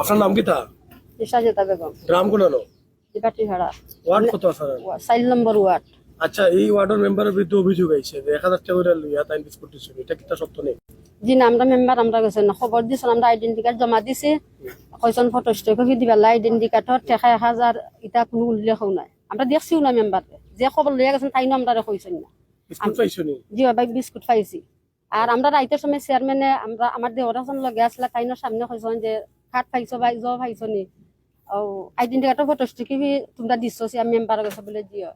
আপনার নাম কি তা সাজেতা বেগম। গ্রাম কোনানো দিবাটি ভাড়া ওয়ার্ড কত আছে? চাইল নম্বর ওয়ার্ড। আচ্ছা এই ওয়ার্ডের মেম্বারের বিরুদ্ধে অভিযোগ আইছে যে এক হাজার টাকা করে লইয়া তাই বিস্কুট দিচ্ছেন এটা কিতা সত্য নেই? জি না আমরা মেম্বার আমরা গেছে না। খবর দিছেন আমরা আইডেন্টি কার্ড জমা দিছি। কয়জন ফটো কপি দিবেলা আইডেন্টি কার্ডর টেকা এক হাজার ইটা কোনো উল্লেখও নাই। আমরা দেখছিও না মেম্বার যে খবর লইয়া গেছেন তাই আমরা কইছেন না। বিস্কুট পাইছো নি? জি ভাই বিস্কুট পাইছি। আর আমরা রাইতের সময় চেয়ারম্যানে আমরা আমার হাসান লগে আসলে তাইনোর সামনে কইছেন যে কার্ড পাইছো বা জ পাইছো নি? ও আইডেন্টি কার্ডর ফটো কপি তোমরা দিছো চেয়ার মেম্বার গেছে বলে দিও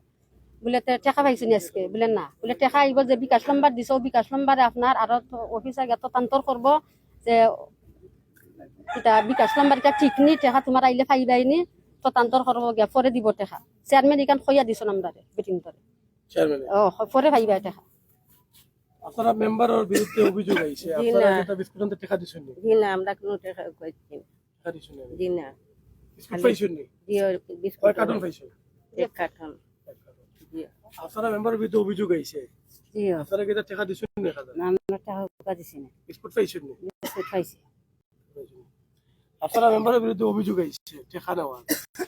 বলে তে টেকা পাইছো নি আজকে? বলে না। বলে টেকা আইব যে বিকাশ নম্বর দিছো বিকাশ নম্বরে আপনার আরও অফিসার গিয়ে তদন্তর করব যে এটা বিকাশ নম্বর এটা ঠিক নি টেকা তোমার আইলে পাইবাই নি তদন্তর করব গিয়া পরে দিব টেকা। চেয়ারম্যান এখান খইয়া দিছো নামদারে বিটিং চেয়ারম্যান ও পরে পাইবা টেকা। আপনারা মেম্বারের বিরুদ্ধে অভিযোগ আইছে আপনারা যেটা বিস্কুট আনতে টাকা দিছেন নি? জি না আমরা কোনো টাকা কইছি না। টাকা দিছেন জি না। বিস্কুট পাইছেন নি? জি বিস্কুট কয় কার্টন পাইছেন? এক কার্টন। আপনারা মেম্বারের বিরুদ্ধে অভিযোগ আইছে? জি আপনারা এটা টাকা দিছেন নি আমরা টাকা দিছি না। বিস্কুট পাইছেন নি? বিস্কুট খাইছি আপনারা মেম্বারের বিরুদ্ধে অভিযোগ আইছে টাকা নেওয়া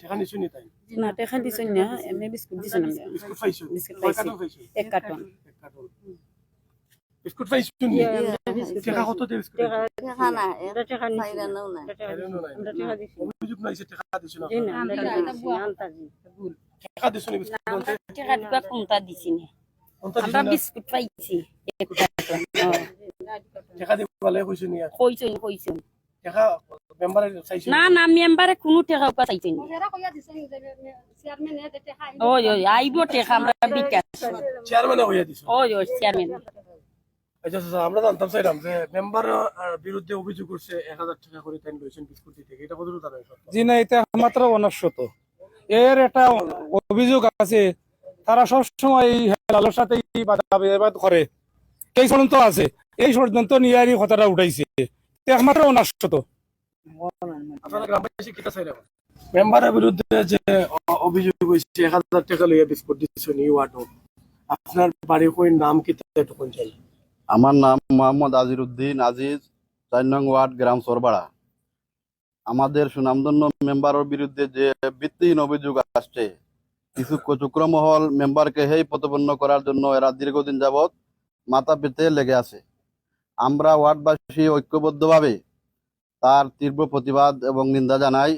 টাকা নিছেন নি তাই? না টাকা দিছি না এমনি বিস্কুট দিছি না আমরা। বিস্কুট পাইছেন? বিস্কুট পাইছি। এক কার্টন। এক কার্টন। বিস্কুট পাইছেন নি টাকা কত দিয়ে বিস্কুট টাকা না এটা টাকা না এটা টাকা পাইছেন? নাই। আমরা টাকা দিছি। অভিযোগ নাইছে টাকা দিছেন জি না আমরা টাকা এটা দিছি। না। টাকা দিছেন বিস্কুট আনতে টাকা দিবা কোনটা দিছি না? আমরা বিস্কুট পাইছি এক কার্টন টাকা দিবালে কইছেন নি কইছুন কইছুন টাকা মেম্বারে চাইছেন না না মেম্বারে কোনো টাকা উপায় চাইছেন না। হেরা কইয়া দিছেন যে চেয়ারম্যানে যে টেকা আইব ওই ওই আইব টাকা আমরা বিকাশ। চেয়ারম্যানে হইয়া দিছেন ওই ওই চেয়ারম্যান আচ্ছা আমরা জানতাম চাইলাম যে মেম্বার বিরুদ্ধে অভিযোগ করছে এক হাজার টাকা করে তাই লইছেন বিস্কুট দিতে। এটা কতটুকু জানেন জি না এটা মাত্র অনশ্বত এর একটা অভিযোগ আছে তারা সবসময় এই সাথে করে। এই ষড়যন্ত্র আছে। এই ষড়যন্ত্র নিয়ে আর কথাটা উঠাইছে। একমাত্র অনশ্বত মেম্বারের বিরুদ্ধে যে অভিযোগ হয়েছে এক হাজার টাকা লইয়া বিস্কুট দিচ্ছেন এই আপনার বাড়ি কই নাম কি একটু চাই আমার নাম মোহাম্মদ আজিরউদ্দিন আজিজ, চার নং ওয়ার্ড, গ্রাম সরবাড়া। আমাদের সুনামধন্য মেম্বারের বিরুদ্ধে যে ভিত্তিহীন অভিযোগ আসছে, কিছু কচুক্র মহল মেম্বারকে হেই প্রতিপন্ন করার জন্য এরা দীর্ঘদিন যাবৎ মাথা পেতে লেগে আছে। আমরা ওয়ার্ডবাসী ঐক্যবদ্ধভাবে তার তীব্র প্রতিবাদ এবং নিন্দা জানাই।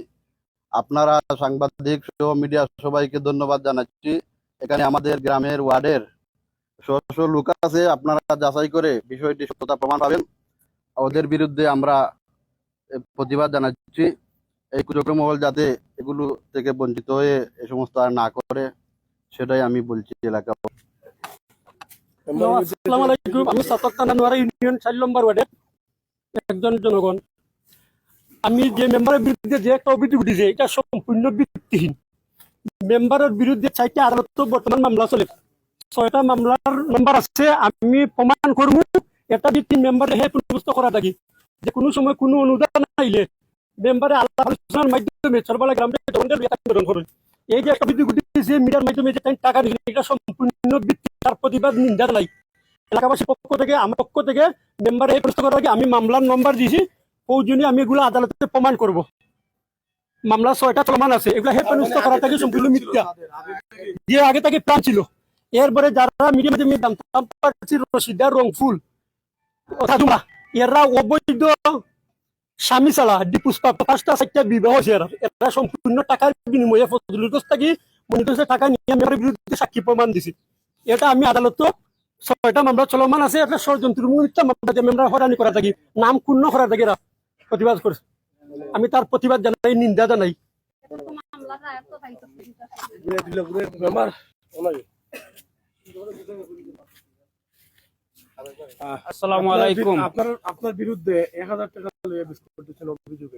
আপনারা সাংবাদিক সহ মিডিয়া সবাইকে ধন্যবাদ জানাচ্ছি। এখানে আমাদের গ্রামের ওয়ার্ডের লোক আছে, আপনারা যাচাই করে বিষয়টি সত্যতা প্রমাণ পাবেন। ওদের বিরুদ্ধে আমরা প্রতিবাদ জানাচ্ছি। এই মহল যাতে এগুলো থেকে বঞ্চিত হয়ে এই সমস্ত আর না করে, সেটাই আমি বলছি এলাকা। আমি ইউনিয়ন চার নম্বর ওয়ার্ডের একজন জনগণ। আমি যে মেম্বারের বিরুদ্ধে যে একটা অভিযোগ দিয়েছে এটা সম্পূর্ণ ভিত্তিহীন। মেম্বারের বিরুদ্ধে চারটি আদালত বর্তমান মামলা চলে ছয়টা মামলার নাম্বার আছে, আমি প্রমাণ করব এটা ভিত্তি মেম্বার হে পুনর্বস্ত করা থাকি। যে কোনো সময় কোনো অনুদান আইলে মেম্বারে আলাপ আলোচনার মাধ্যমে সর্বালা গ্রামে আন্দোলন করুন এই যে একটা অভিযোগ দিয়েছে মিডিয়ার মাধ্যমে যে টাকা দিয়েছে এটা সম্পূর্ণ ভিত্তি তার প্রতিবাদ নিন্দা নাই এলাকাবাসীর পক্ষ থেকে আমার পক্ষ থেকে মেম্বার এই প্রশ্ন করার আগে আমি মামলার নম্বর দিয়েছি প্রয়োজনীয় আমি এগুলো আদালতে প্রমাণ করব মামলা ছয়টা চলমান আছে, এগুলো হে প্রশ্ন করা থেকে সম্পূর্ণ মিথ্যা। যে আগে থেকে প্রাণ ছিল। এরপরে যারা মিডিয়া মাধ্যমে জানতাম পারছি রশিদার রংফুল। কথা তোমরা এরা অবৈধ স্বামী চালা ডিপুষ্পা পাঁচটা চারটা বিবাহ হয়েছে এরা এরা সম্পূর্ণ টাকার বিনিময়ে ফজলুল থেকে টাকা নিয়ে বিরুদ্ধে সাক্ষী প্রমাণ দিছি। এটা আমি আদালত ছয়টা মামলা চলমান আছে একটা ষড়যন্ত্র মিথ্যা মামলা দিয়ে মেম্বার হরানি করা থাকি নাম ক্ষুণ্ণ করা থাকি এরা। প্রতিবাদ করে আমি তার প্রতিবাদ জানাই নিন্দা জানাই। মামলা আসসালামু আলাইকুম। আপনার আপনার বিরুদ্ধে এক হাজার টাকা লইয়া বিস্কুট দিচ্ছেন অভিযোগ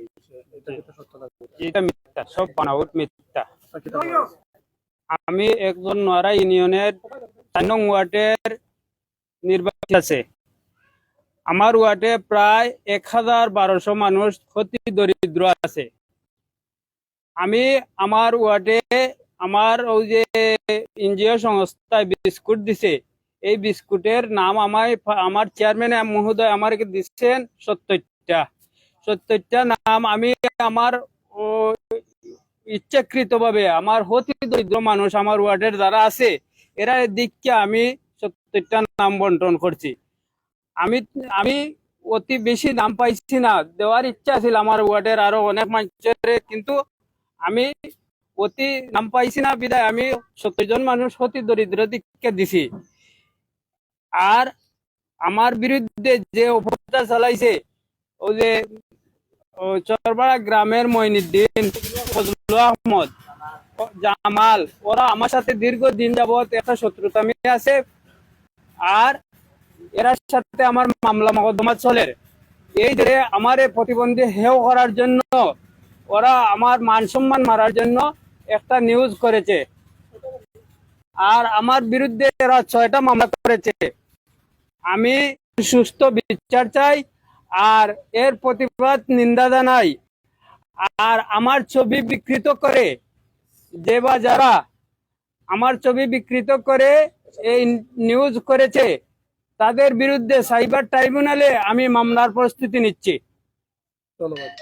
এটা কিটা সত্য না? এটা মিথ্যা সব বানাউট মিথ্যা? আমি একজন নোয়ারা ইউনিয়নের চার নং ওয়ার্ডের নির্বাচী আছে। আমার ওয়ার্ডে প্রায় এক হাজার বারোশো মানুষ ক্ষতি দরিদ্র আছে। আমি আমার ওয়ার্ডে আমার ওই যে এনজিও সংস্থায় বিস্কুট দিছে, এই বিস্কুটের নাম আমায় আমার চেয়ারম্যান মহোদয় আমাকে দিচ্ছেন সত্তরটা। সত্তরটা নাম আমি আমার ইচ্ছাকৃতভাবে আমার অতি দরিদ্র মানুষ আমার ওয়ার্ডের যারা আছে, এরা দিককে আমি সত্তরটা নাম বন্টন করছি। আমি আমি অতি বেশি নাম পাইছি না, দেওয়ার ইচ্ছা ছিল আমার ওয়ার্ডের আরও অনেক মানুষের, কিন্তু আমি অতি নাম পাইছি না বিদায়। আমি সত্তর মানুষ অতি দরিদ্র দিছি। আর আমার বিরুদ্ধে যে অপপ্রচার চালাইছে, ও যে, ও চরপাড়া গ্রামের মইনুদ্দিন আহমদ, জামাল ওরা আমার সাথে দীর্ঘদিন যাবত একটা শত্রুতামি আছে। আর এর সাথে আমার মামলা মকদ্দমা চলে। এই যে আমার প্রতিবন্ধী হেও করার জন্য ওরা আমার মান সম্মান মারার জন্য একটা নিউজ করেছে। আর আমার বিরুদ্ধে এরা ছয়টা মামলা করেছে। আমি সুস্থ বিচার চাই, আর এর প্রতিবাদ নিন্দা জানাই। আর আমার ছবি বিকৃত করে যে বা যারা আমার ছবি বিকৃত করে এই নিউজ করেছে, তাদের বিরুদ্ধে সাইবার ট্রাইব্যুনালে আমি মামলার প্রস্তুতি নিচ্ছি। ধন্যবাদ।